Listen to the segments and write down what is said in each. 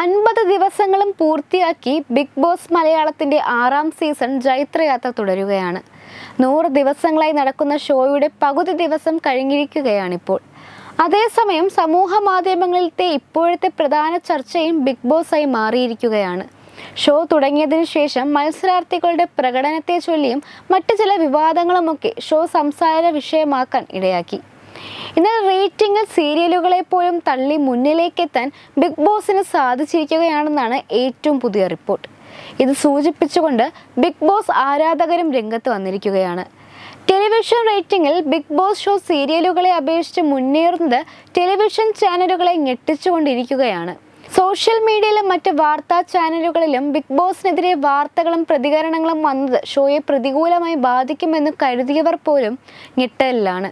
അൻപത് ദിവസങ്ങളും പൂർത്തിയാക്കി ബിഗ് ബോസ് മലയാളത്തിന്റെ ആറാം സീസൺ ജൈത്രയാത്ര തുടരുകയാണ്. നൂറ് ദിവസങ്ങളായി നടക്കുന്ന ഷോയുടെ പകുതി ദിവസം കഴിഞ്ഞിരിക്കുകയാണിപ്പോൾ. അതേസമയം സമൂഹ മാധ്യമങ്ങളിലത്തെ ഇപ്പോഴത്തെ പ്രധാന ചർച്ചയും ബിഗ് ബോസായി മാറിയിരിക്കുകയാണ്. ഷോ തുടങ്ങിയതിനു ശേഷം മത്സരാർത്ഥികളുടെ പ്രകടനത്തെ ചൊല്ലിയും മറ്റു ചില വിവാദങ്ങളുമൊക്കെ ഷോ സംസാര വിഷയമാക്കാൻ ഇടയാക്കി. എന്നാൽ റേറ്റിംഗിൽ സീരിയലുകളെ പോലും തള്ളി മുന്നിലേക്കെത്താൻ ബിഗ് ബോസിന് സാധിച്ചിരിക്കുകയാണെന്നാണ് ഏറ്റവും പുതിയ റിപ്പോർട്ട്. ഇത് സൂചിപ്പിച്ചുകൊണ്ട് ബിഗ് ബോസ് ആരാധകരും രംഗത്ത് വന്നിരിക്കുകയാണ്. ടെലിവിഷൻ റേറ്റിംഗിൽ ബിഗ് ബോസ് ഷോ സീരിയലുകളെ അപേക്ഷിച്ച് മുന്നേറുന്നത് ടെലിവിഷൻ ചാനലുകളെ ഞെട്ടിച്ചുകൊണ്ടിരിക്കുകയാണ്. സോഷ്യൽ മീഡിയയിലും മറ്റ് വാർത്താ ചാനലുകളിലും ബിഗ് ബോസിനെതിരെ വാർത്തകളും പ്രതികരണങ്ങളും വന്നത് ഷോയെ പ്രതികൂലമായി ബാധിക്കുമെന്ന് കരുതിയവർ പോലും ഞെട്ടലിലാണ്.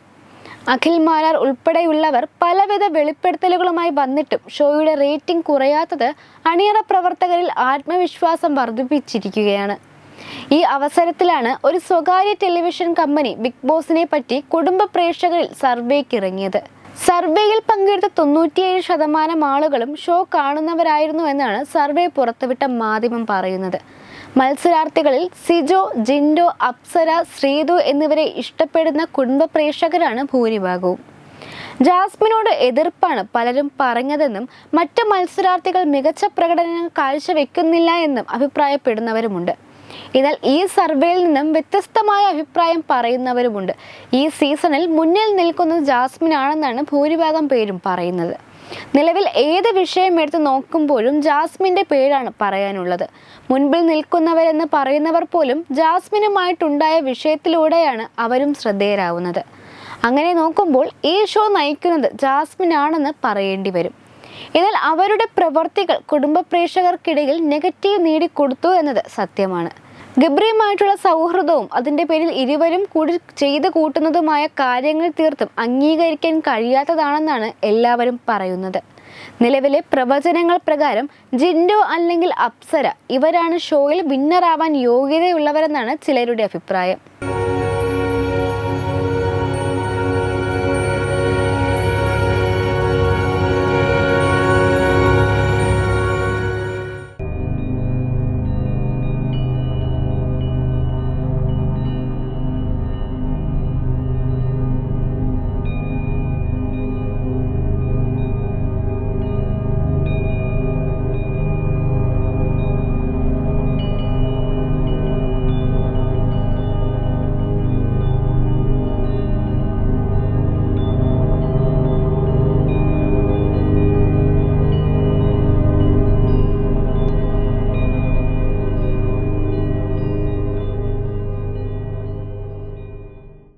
അഖിൽ മാരാർ ഉൾപ്പെടെയുള്ളവർ പലവിധ വെളിപ്പെടുത്തലുകളുമായി വന്നിട്ടും ഷോയുടെ റേറ്റിംഗ് കുറയാത്തത് അണിയറ പ്രവർത്തകരിൽ ആത്മവിശ്വാസം വർദ്ധിപ്പിച്ചിരിക്കുകയാണ്. ഈ അവസരത്തിലാണ് ഒരു സ്വകാര്യ ടെലിവിഷൻ കമ്പനി ബിഗ് ബോസിനെ പറ്റി കുടുംബ പ്രേക്ഷകരിൽ സർവേക്ക് ഇറങ്ങിയത് സർവേയിൽ പങ്കെടുത്ത തൊണ്ണൂറ്റിയേഴ് ശതമാനം ആളുകളും ഷോ കാണുന്നവരായിരുന്നു എന്നാണ് സർവേ പുറത്തുവിട്ട മാധ്യമം പറയുന്നത്. മത്സരാർത്ഥികളിൽ സിജോ ജിൻഡോ അപ്സര ശ്രീതു എന്നിവരെ ഇഷ്ടപ്പെടുന്ന കുടുംബ പ്രേക്ഷകരാണ് ഭൂരിഭാഗവും. ജാസ്മിനോട് എതിർപ്പാണ് പലരും പറഞ്ഞതെന്നും മറ്റ് മത്സരാർത്ഥികൾ മികച്ച പ്രകടനം കാഴ്ചവെക്കുന്നില്ല എന്നും അഭിപ്രായപ്പെടുന്നവരുമുണ്ട്. എന്നാൽ ഈ സർവേയിൽ നിന്നും വ്യത്യസ്തമായ അഭിപ്രായം പറയുന്നവരുമുണ്ട്. ഈ സീസണിൽ മുന്നിൽ നിൽക്കുന്നത് ജാസ്മിൻ ആണെന്നാണ് ഭൂരിഭാഗം പേരും പറയുന്നത്. നിലവിൽ ഏത് വിഷയം എടുത്ത് നോക്കുമ്പോഴും ജാസ്മിന്റെ പേരാണ് പറയാനുള്ളത്. മുൻപിൽ നിൽക്കുന്നവരെന്ന് പറയുന്നവർ പോലും ജാസ്മിനുമായിട്ടുണ്ടായ വിഷയത്തിലൂടെയാണ് അവരും ശ്രദ്ധേയരാവുന്നത്. അങ്ങനെ നോക്കുമ്പോൾ ഈ ഷോ നയിക്കുന്നത് ജാസ്മിൻ ആണെന്ന് പറയേണ്ടി വരും. എന്നാൽ അവരുടെ പ്രവർത്തികൾ കുടുംബ പ്രേക്ഷകർക്കിടയിൽ നെഗറ്റീവ് നേടിക്കൊടുത്തു എന്നത് സത്യമാണ്. ഗബ്രിയുമായിട്ടുള്ള സൗഹൃദവും അതിന്റെ പേരിൽ ഇരുവരും കൂടി ചെയ്തു കൂട്ടുന്നതുമായ കാര്യങ്ങൾ തീർത്തും അംഗീകരിക്കാൻ കഴിയാത്തതാണെന്നാണ് എല്ലാവരും പറയുന്നത്. നിലവിലെ പ്രവചനങ്ങൾ പ്രകാരം ജിൻഡോ അല്ലെങ്കിൽ അപ്സര ഇവരാണ് ഷോയിൽ വിന്നറാവാൻ യോഗ്യതയുള്ളവരെന്നാണ് ചിലരുടെ അഭിപ്രായം.